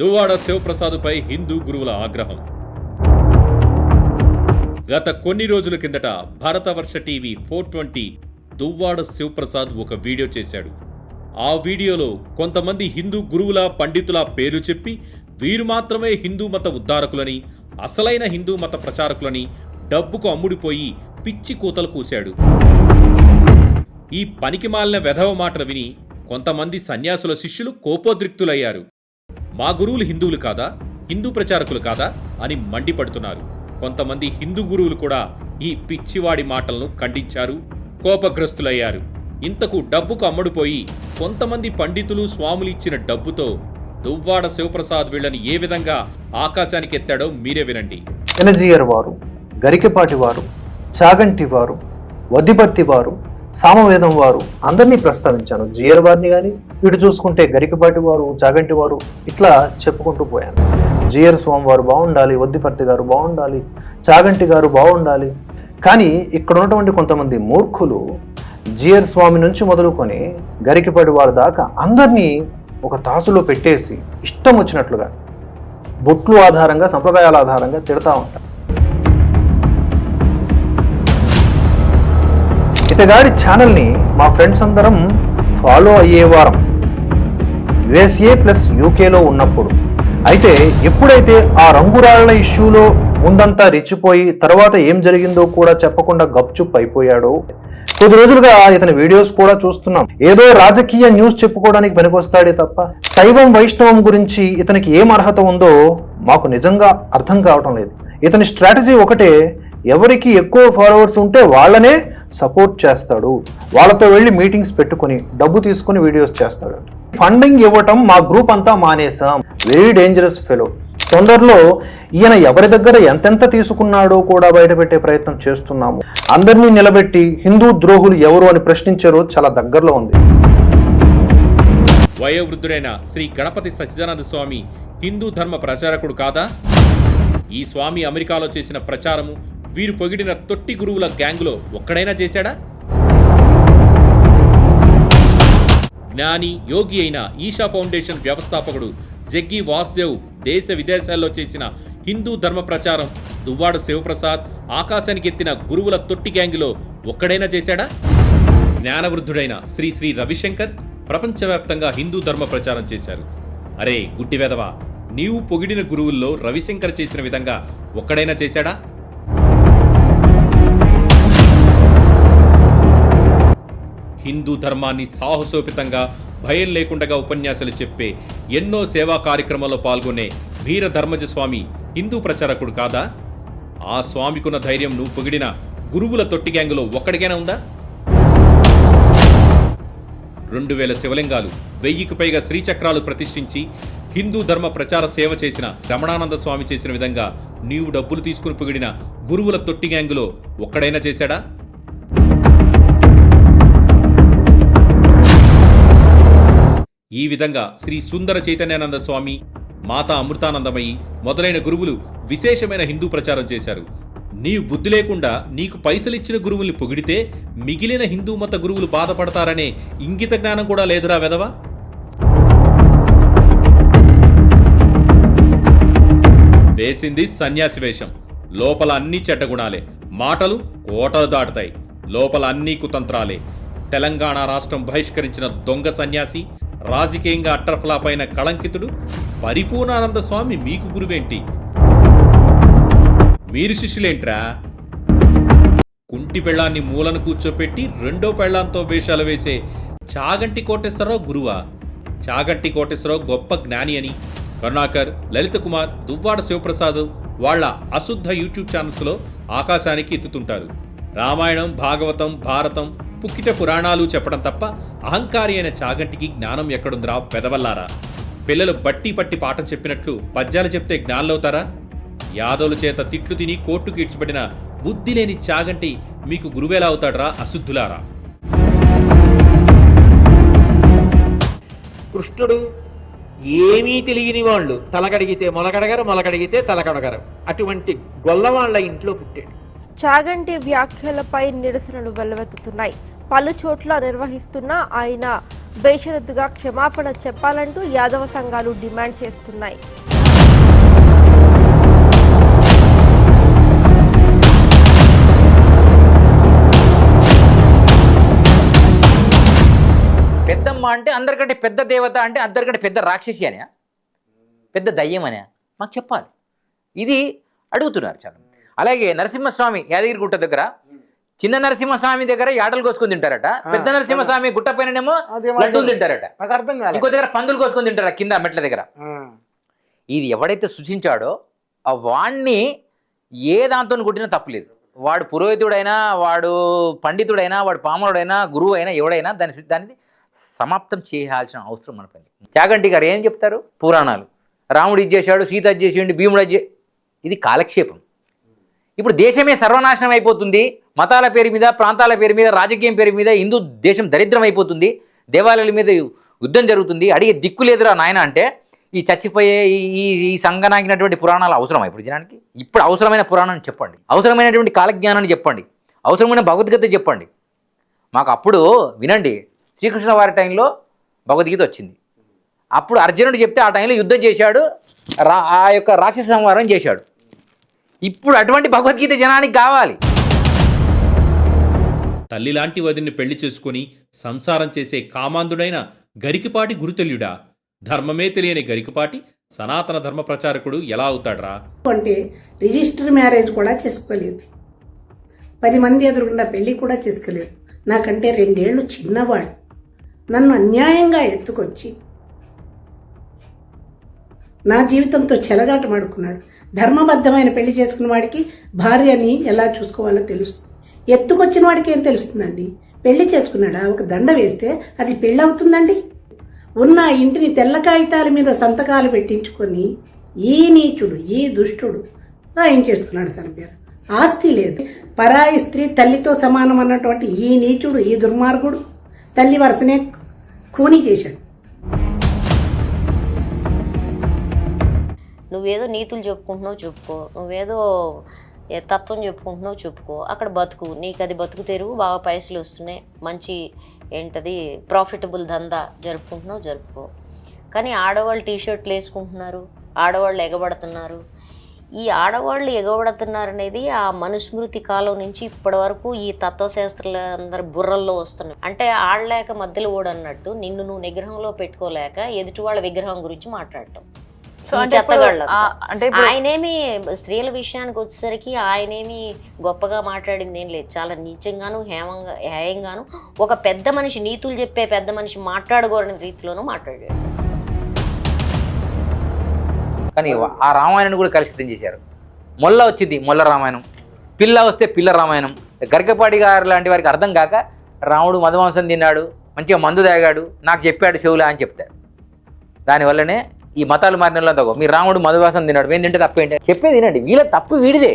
దువ్వాడ శివప్రసాద్పై హిందూ గురువుల ఆగ్రహం. గత కొన్ని రోజుల కిందట Bharatvarsha TV four twenty Duvvada Shivaprasad ఒక వీడియో చేశాడు. ఆ వీడియోలో కొంతమంది హిందూ గురువుల పండితుల పేరు చెప్పి వీరు మాత్రమే హిందూ మత ఉద్ధారకులని అసలైన హిందూ మత ప్రచారకులని డబ్బుకు అమ్ముడిపోయి పిచ్చి కూతలు కూశాడు. ఈ పనికి మాలిన వెధవ మాటలు విని కొంతమంది సన్యాసుల శిష్యులు కోపోద్రిక్తులయ్యారు. మా గురువులు హిందువులు కాదా? హిందూ ప్రచారకులు కాదా? అని మండిపడుతున్నారు. కొంతమంది హిందూ గురువులు కూడా ఈ పిచ్చివాడి మాటలను ఖండించారు కోపగ్రస్తులయ్యారు. ఇంతకు డబ్బుకు అమ్ముడుపోయి కొంతమంది పండితులు స్వాములు ఇచ్చిన డబ్బుతో దువ్వాడ శివప్రసాద్ వీళ్ళని ఏ విధంగా ఆకాశానికి ఎత్తాడో మీరే వినండి. ఎనజీయర్ వారు గరికపాటి వారు చాగంటి వారు వదిపత్తి వారు సామవేదం వారు అందరినీ ప్రస్తావించాను. జియర్ వారిని కానీ ఇటు చూసుకుంటే గరికపాటి వారు చాగంటి వారు ఇట్లా చెప్పుకుంటూ పోయాను. జియర్ స్వామి వారు బాగుండాలి వద్దిపర్తి గారు బాగుండాలి చాగంటి గారు బాగుండాలి. కానీ ఇక్కడ ఉన్నటువంటి కొంతమంది మూర్ఖులు జియర్ స్వామి నుంచి మొదలుకొని గరికపాటి వారి దాకా అందరినీ ఒక తాసులో పెట్టేసి ఇష్టం వచ్చినట్లుగా బొట్లు ఆధారంగా సంప్రదాయాల ఆధారంగా తిడతా ఉంటారు. ఇతగాడి ఛానల్ని మా ఫ్రెండ్స్ అందరం ఫాలో అయ్యేవారం యుఎస్ఏ ప్లస్ యూకేలో ఉన్నప్పుడు. అయితే ఎప్పుడైతే ఆ రంగురాళ్ళ ఇష్యూలో ముందంతా రెచ్చిపోయి తర్వాత ఏం జరిగిందో కూడా చెప్పకుండా గప్చుప్ అయిపోయాడో. కొద్ది రోజులుగా ఇతని వీడియోస్ కూడా చూస్తున్నాం. ఏదో రాజకీయ న్యూస్ చెప్పుకోవడానికి పనికొస్తాడే తప్ప శైవం వైష్ణవం గురించి ఇతనికి ఏం అర్హత ఉందో మాకు నిజంగా అర్థం కావటం లేదు. ఇతని స్ట్రాటజీ ఒకటే ఎవరికి ఎక్కువ ఫాలోవర్స్ ఉంటే వాళ్ళనే సపోర్ట్ చేస్తాడు. వాళ్ళతో వెళ్ళి మీటింగ్స్ పెట్టుకొని డబ్బు తీసుకొని వీడియోస్ చేస్తాడు. ఫండింగ్ ఇవ్వటం మా గ్రూప్ అంతా మానేసాం వెరీ డేంజరస్ ఫెలో తొందరలో ఈయన ఎవరి దగ్గర ఎంతెంత తీసుకున్నాడో కూడా బయటపెట్టే ప్రయత్నం చేస్తున్నాము. అందరినీ నిలబెట్టి హిందూ ద్రోహులు ఎవరు అని ప్రశ్నించే రోజు చాలా దగ్గరలో ఉంది. వయోవృద్ధుడైన శ్రీ గణపతి సచ్చిదానంద స్వామి హిందూ ధర్మ ప్రచారకుడు కాదా? ఈ స్వామి అమెరికాలో చేసిన ప్రచారము వీరు పొగిడిన తొట్టి గురువుల గ్యాంగులో ఒక్కడైనా చేశాడా? జ్ఞాని యోగి అయిన ఈషా ఫౌండేషన్ వ్యవస్థాపకుడు జగ్గి వాసుదేవ్ దేశ విదేశాల్లో చేసిన హిందూ ధర్మ ప్రచారం దువ్వాడ శివప్రసాద్ ఆకాశానికి ఎత్తిన గురువుల తొట్టి గ్యాంగులో ఒక్కడైనా చేశాడా? జ్ఞానవృద్ధుడైన శ్రీ శ్రీ రవిశంకర్ ప్రపంచవ్యాప్తంగా హిందూ ధర్మ ప్రచారం చేశారు. అరే గుడ్డి వెదవా నీవు పొగిడిన గురువుల్లో రవిశంకర్ చేసిన విధంగా ఒక్కడైనా చేశాడా? హిందూ ధర్మాన్ని సాహసోపితంగా భయం లేకుండా ఉపన్యాసాలు చెప్పే ఎన్నో సేవా కార్యక్రమాల్లో పాల్గొనే వీర ధర్మజ స్వామి హిందూ ప్రచారకుడు కాదా? ఆ స్వామికున్న ధైర్యం నువ్వు పొగిడిన గురువుల తొట్టి గ్యాంగులో ఒక్కడికైనా ఉందా? రెండు వేల శివలింగాలు వెయ్యికి పైగా శ్రీచక్రాలు ప్రతిష్ఠించి హిందూ ధర్మ ప్రచార సేవ చేసిన రమణానంద స్వామి చేసిన విధంగా నీవు డబ్బులు తీసుకుని పొగిడిన గురువుల తొట్టి గ్యాంగులో ఒక్కడైనా చేశాడా? ఈ విధంగా శ్రీ సుందర చైతన్యానంద స్వామి మాతా అమృతానందమయ్యి మొదలైన గురువులు విశేషమైన హిందూ ప్రచారం చేశారు. నీవు బుద్ధి లేకుండా నీకు పైసలిచ్చిన గురువుల్ని పొగిడితే మిగిలిన హిందూ మత గురువులు బాధపడతారనే ఇంగిత జ్ఞానం కూడా లేదురా వెదవా? వేసింది సన్యాసి వేషం. లోపల అన్ని చెడ్డగుణాలే మాటలు కోటలు దాటుతాయి. లోపల అన్ని కుతంత్రాలే. తెలంగాణ రాష్ట్రం బహిష్కరించిన దొంగ సన్యాసి రాజకీయంగా అట్రఫ్లాప్ అయిన కళంకితుడు పరిపూర్ణానంద స్వామి మీకు గురువేంటి? మీరు శిష్యులేంట్రా? కుంటి పెళ్ళాన్ని మూలను కూర్చోపెట్టి రెండో పెళ్ళాంతో వేషాలు వేసే చాగంటి కోటేశ్వరరావు గురువా? చాగంటి కోటేశ్వరరావు గొప్ప జ్ఞాని అని. కరుణాకర్ లలిత కుమార్ దువ్వాడ శివప్రసాద్ వాళ్ళ అశుద్ధ యూట్యూబ్ ఛానల్స్లో ఆకాశానికి ఎత్తుతుంటారు. రామాయణం భాగవతం భారతం పుక్కిట పురాణాలు చెప్పడం తప్ప అహంకారి అయిన చాగంటికి జ్ఞానం ఎక్కడుందిరా పెదవల్లారా? పిల్లలు బట్టి పట్టి పాఠం చెప్పినట్లు పద్యాలు చెప్తే జ్ఞానులవుతారా? యాదవుల చేత తిట్లు తిని కోర్టుకు ఇడ్చిపడిన బుద్ధి లేని చాగంటి మీకు గురువేలా అవుతాడరా అశుద్ధులారా? కృష్ణుడు ఏమీ తెలియని వాళ్ళు. తలకడిగితే మొలకడగరు మొలకడిగితే తలకడగరు. అటువంటి గొల్లవాళ్ళ ఇంట్లో పుట్టాడు. చాగంటి వ్యాఖ్యలపై నిరసనలు వెల్లువెత్తుతున్నాయి. పలు చోట్ల నిర్వహిస్తున్న ఆయన బేషరతుగా క్షమాపణ చెప్పాలంటూ యాదవ సంఘాలు డిమాండ్ చేస్తున్నాయి. పెద్దమ్మ అంటే అందరికంటే పెద్ద దేవత అంటే అందరికంటే పెద్ద రాక్షసి అనే? పెద్ద దయ్యం అనే? మాకు చెప్పాలి. ఇది అడుగుతున్నారు చాలా అలాగే నరసింహస్వామి యాదగిరి గుట్ట దగ్గర చిన్న నరసింహస్వామి దగ్గర యాటలు కోసుకొని తింటారట పెద్ద నరసింహస్వామి గుట్ట పైననేమో లడ్డూలు తింటారట. ఇంకో దగ్గర పందులు కోసుకొని తింటారట కింద మెట్ల దగ్గర. ఇది ఎవడైతే సృష్టించాడో ఆ వాణ్ణి ఏ దాంతో కొట్టినా తప్పులేదు. వాడు పురోహితుడైనా వాడు పండితుడైనా వాడు పామరుడైనా గురువు అయినా ఎవడైనా దాని దాన్ని సమాప్తం చేయాల్సిన అవసరం మనకుంది చాగంటి గారు ఏం చెప్తారు? పురాణాలు. రాముడు ఇది చేశాడు సీత ఇది చేసిండు భీముడు ఇది కాలక్షేపం. ఇప్పుడు దేశమే సర్వనాశనం అయిపోతుంది. మతాల పేరు మీద ప్రాంతాల పేరు మీద రాజకీయం పేరు మీద హిందూ దేశం దరిద్రం అయిపోతుంది. దేవాలయాల మీద యుద్ధం జరుగుతుంది. అడిగే దిక్కు లేదురా నాయన అంటే ఈ చచ్చిపోయే ఈ- ఈ ఈ సంగనాగినటువంటి పురాణాలు అవసరం ఇప్పుడు జనానికి? ఇప్పుడు అవసరమైన పురాణాన్ని చెప్పండి. అవసరమైనటువంటి కాలజ్ఞానాన్ని చెప్పండి. అవసరమైన భగవద్గీత చెప్పండి. మాకు అప్పుడు వినండి శ్రీకృష్ణ వారి టైంలో భగవద్గీత వచ్చింది. అప్పుడు అర్జునుడు చెప్తే ఆ టైంలో యుద్ధం చేశాడు రా ఆ యొక్క రాక్షస సంహారం చేశాడు. ఇప్పుడు అటువంటి భగవద్గీత జనానికి కావాలి. తల్లిలాంటి వదిన్ని పెళ్ళి చేసుకుని సంసారం చేసే కామాంధుడైన గరికిపాటి గురుతెల్యుడా? ధర్మమే తెలియని గరికిపాటి సనాతన ధర్మ ప్రచారకుడు ఎలా అవుతాడ్రా? అంటే రిజిస్టర్ మ్యారేజ్ కూడా చేసుకోలేదు. పది మంది ఎదురుకుండా పెళ్ళి కూడా చేసుకోలేదు. నాకంటే రెండేళ్ళు చిన్నవాడు. నన్ను అన్యాయంగా ఎత్తుకొచ్చి నా జీవితంతో చెలగాటమాడుకున్నాడు ధర్మబద్ధమైన పెళ్ళి చేసుకున్న వాడికి భార్యని ఎలా చూసుకోవాలో తెలుస్తుంది. ఎత్తుకొచ్చిన వాడికి ఏం తెలుస్తుందండి? పెళ్ళి చేసుకున్నాడా? ఒక దండ వేస్తే అది పెళ్ళి అవుతుందండి ఉన్న ఇంటిని తెల్ల కాగితాల మీద సంతకాలు పెట్టించుకొని ఈ నీచుడు ఈ దుష్టుడు రాయించేసుకున్నాడు తన పేరు. ఆస్తి లేదు. పరాయి స్త్రీ తల్లితో సమానం అన్నటువంటి ఈ నీచుడు ఈ దుర్మార్గుడు తల్లి వరసనే కూని చేశాడు. నువ్వేదో నీతులు చెప్పుకుంటున్నావు చెప్పుకో. నువ్వేదో తత్వం చెప్పుకుంటున్నావు చెప్పుకో. అక్కడ బతుకు. నీకు అది బతుకు తెరువు బాగా పైసలు వస్తున్నాయి. మంచి ఏంటది? ప్రాఫిటబుల్ దందా జరుపుకుంటున్నావు జరుపుకో. కానీ ఆడవాళ్ళు టీ షర్ట్లు వేసుకుంటున్నారు ఆడవాళ్ళు ఎగబడుతున్నారు. ఈ ఆడవాళ్ళు ఎగబడుతున్నారు అనేది ఆ మనుస్మృతి కాలం నుంచి ఇప్పటి వరకు ఈ తత్వశాస్త్రుల అందరి బుర్రల్లో వస్తున్నాయి. అంటే ఆడలేక మధ్యలో ఓడన్నట్టు నిన్ను నువ్వు నిగ్రహంలో పెట్టుకోలేక ఎదుటి వాళ్ళ విగ్రహం గురించి మాట్లాడటం. సో అంటే ఆయనేమి స్త్రీల విషయానికి వచ్చేసరికి ఆయనేమి గొప్పగా మాట్లాడింది ఏం లేదు. చాలా నీచంగాను హేమంగా హేయంగాను ఒక పెద్ద మనిషి నీతులు చెప్పే పెద్ద మనిషి మాట్లాడగోరని రీతిలోనూ మాట్లాడాడు. కానీ ఆ రామాయణాన్ని కూడా కలుషితం చేశారు. మొల్ల వచ్చింది మొల్ల రామాయణం. పిల్ల వస్తే పిల్ల రామాయణం. గరికపాటి గారు లాంటి వారికి అర్థం కాక రాముడు మధుమాంసం తిన్నాడు మంచిగా మందు తాగాడు నాకు చెప్పాడు చెవులా అని చెప్తాడు దానివల్లనే ఈ మతాలు మారిన వాళ్ళంతా మీ రాముడు మధువాసం తిన్నాడు మేము తింటే తప్పేంటి? చెప్పేది తినండి వీళ్ళ తప్పు వీడిదే.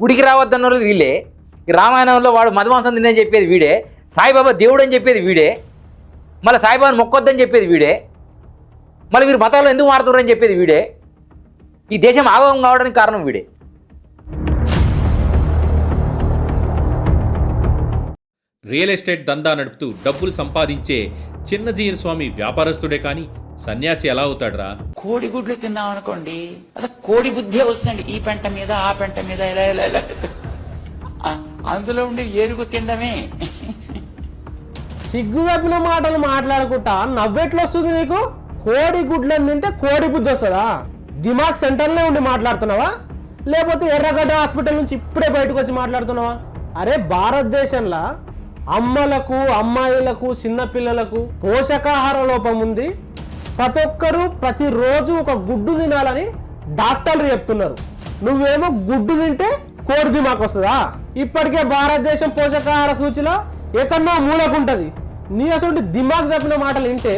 గుడికి రావద్దన్న వాళ్ళు. వీళ్ళే ఈ రామాయణంలో వాడు మధుమాంసం తిందని చెప్పేది వీడే. సాయిబాబా దేవుడు అని చెప్పేది వీడే. మళ్ళీ సాయిబాబాని మొక్కొద్దని చెప్పేది వీడే. మళ్ళీ వీరు మతాలు ఎందుకు మారుతున్నారని చెప్పేది వీడే. ఈ దేశం ఆగమం కావడానికి కారణం వీడే. రియల్ ఎస్టేట్ దందా నడుపుతూ డబ్బులు సంపాదించే చిన్నజీయర్ స్వామి వ్యాపారస్తుడే కానీ సన్యాసి ఎలా అవుతాడ్రా? కోడి గుడ్లు తిన్నాం అనుకోండి. అదే కోడి బుద్ధి వస్తుందండి. ఈ పెంట మీద ఆ పెంట మీద ఇలా ఇలా ఇలా. అందులో ఉండి ఏరుగు తినడమే. సిగ్గు తప్పిన మాటలు మాట్లాడుకుంటా నవ్వెట్లు వస్తుంది నీకు? కోడి గుడ్లను తింటే కోడి బుద్ధి వస్తుందా? దిమాగ్ సెంటర్లో ఉండి మాట్లాడుతున్నావా? లేకపోతే ఎర్రగడ్డ హాస్పిటల్ నుంచి ఇప్పుడే బయటకు వచ్చి మాట్లాడుతున్నావా? అరే భారతదేశంలో అమ్మలకు అమ్మాయిలకు చిన్నపిల్లలకు పోషకాహార లోపం ఉంది. ప్రతి ఒక్కరూ ప్రతిరోజు ఒక గుడ్డు తినాలని డాక్టర్లు చెప్తున్నారు. నువ్వేమో గుడ్డు తింటే కోడి దిమాకు వస్తుందా? ఇప్పటికే భారతదేశం పోషకాహార సూచిలో ఎక్కడో మూలకుంటది. నీ అసలు దిమాగ్ తప్పిన మాటలు వింటే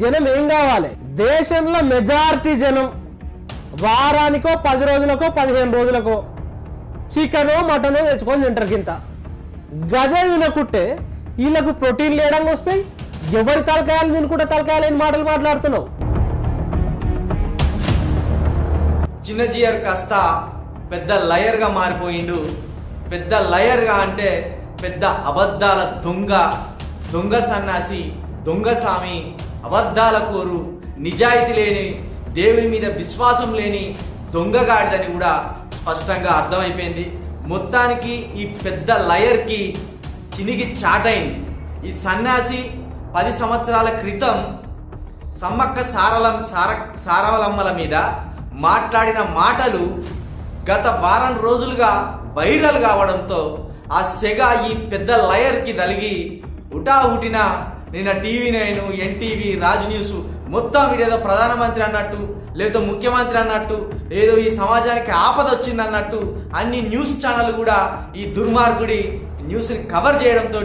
జనం ఏం కావాలి? దేశంలో మెజారిటీ జనం వారానికో పది రోజులకో పదిహేను రోజులకో చికెను మటనో తెచ్చుకొని తింటారు గింత గదే తినకుంటే వీళ్ళకు ప్రోటీన్ లేడంగా వస్తాయి? ఎవరి తలకాయలు తినుకుంటే తలకాయలేని మాటలు మాట్లాడుతున్నావు? చిన్న జియర్ కాస్త పెద్ద లయర్గా మారిపోయిండు. పెద్ద లయర్గా అంటే పెద్ద అబద్ధాల దొంగ దొంగ సన్నాసి దొంగసామి అబద్ధాల కోరు నిజాయితీ లేని దేవుని మీద విశ్వాసం లేని దొంగగాడిదని కూడా స్పష్టంగా అర్థమైపోయింది. మొత్తానికి ఈ పెద్ద లయర్కి చినిగి చాటైంది. ఈ సన్యాసి పది సంవత్సరాల క్రితం సమ్మక్క సారలం సార సారవలమ్మల మీద మాట్లాడిన మాటలు గత వారం రోజులుగా వైరల్ కావడంతో ఆ సెగ ఈ పెద్ద లయర్కి తలిగి ఉటిన నిన్న TV nine NTV Raj news మొత్తం వీడేదో ప్రధానమంత్రి అన్నట్టు లేదో ముఖ్యమంత్రి అన్నట్టు ఏదో ఈ సమాజానికి ఆపద వచ్చింది అన్నట్టు అన్ని న్యూస్ ఛానల్ కూడా ఈ దుర్మార్గుడి న్యూస్ని కవర్ చేయడంతో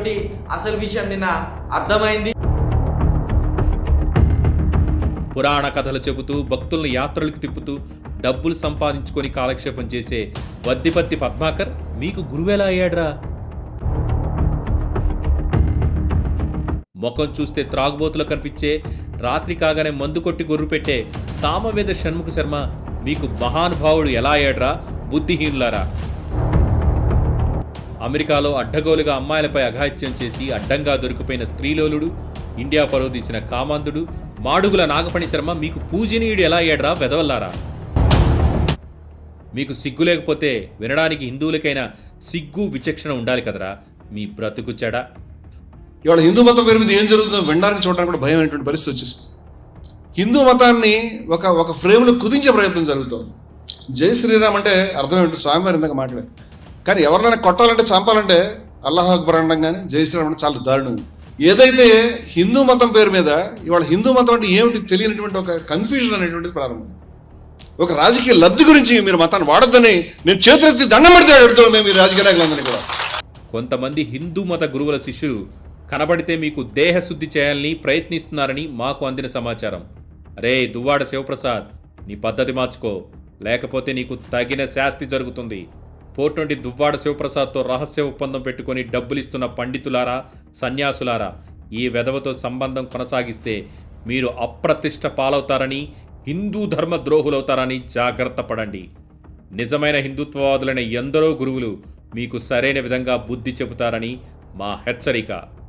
అసలు విషయం నిన్న అర్థమైంది. పురాణ కథలు చెబుతూ భక్తులను యాత్రలకు తిప్పుతూ డబ్బులు సంపాదించుకొని కాలక్షేపం చేసే వద్దిపత్తి పద్మాకర్ మీకు గురువెలా అయ్యాడ్రా? ముఖం చూస్తే త్రాగుబోతులు కనిపించే రాత్రి కాగానే మందు కొట్టి గొర్రు పెట్టే సామవేద షణ్ముఖ శర్మ మీకు మహానుభావుడు ఎలా ఏడ్రా బుద్ధిహీనులారా. అమెరికాలో అడ్డగోలుగా అమ్మాయిలపై అఘాయిత్యం చేసి అడ్డంగా దొరికిపోయిన స్త్రీలోలుడు ఇండియా పరువు తీసిన కామాంధుడు మాడుగుల నాగపణి శర్మ మీకు పూజనీయుడు ఎలా ఏడ్రా వెదవల్లారా? మీకు సిగ్గు లేకపోతే వినడానికి హిందువులకైనా సిగ్గు విచక్షణ ఉండాలి కదరా. మీ బ్రతుకు చెడ. ఇవాళ హిందూ మతం పేరు మీద ఏం జరుగుతుందో వినడానికి చూడడానికి కూడా భయం అనేటువంటి పరిస్థితి వచ్చేస్తుంది. హిందూ మతాన్ని ఒక ఒక ఫ్రేమ్లో కుదించే ప్రయత్నం జరుగుతుంది. జై శ్రీరామ్ అంటే అర్థం ఏంటి స్వామివారి ఇందాక మాట్లాడారు. కానీ ఎవరినైనా కొట్టాలంటే చంపాలంటే అల్లాహ్ అక్బర్ అనడం కానీ జై శ్రీరామ్ అంటే చాలా దారుణం. ఏదైతే హిందూ మతం పేరు మీద ఇవాళ హిందూ మతం అంటే ఏమిటి తెలియనటువంటి ఒక కన్ఫ్యూజన్ అనేటువంటిది ప్రారంభం. ఒక రాజకీయ లబ్ధి గురించి మీరు మతాన్ని వాడద్దని నేను చేతులెత్తి దండం పెడితే మేము ఈ రాజకీయ నాయకులందరినీ కూడా. కొంతమంది హిందూ మత గురువుల శిష్యులు కనబడితే మీకు దేహశుద్ధి చేయాలని ప్రయత్నిస్తున్నారని మాకు అందిన సమాచారం. రే దువ్వాడ శివప్రసాద్ నీ పద్ధతి మార్చుకో. లేకపోతే నీకు తగిన శాస్తి జరుగుతుంది. ఫోర్ ట్వంటీ దువ్వాడ శివప్రసాద్తో రహస్య ఒప్పందం పెట్టుకొని డబ్బులిస్తున్న పండితులారా సన్యాసులారా ఈ వెధవతో సంబంధం కొనసాగిస్తే మీరు అప్రతిష్ట పాలవుతారని హిందూ ధర్మ ద్రోహులవుతారని జాగ్రత్త పడండి. నిజమైన హిందుత్వవాదులైన ఎందరో గురువులు మీకు సరైన విధంగా బుద్ధి చెబుతారని మా హెచ్చరిక.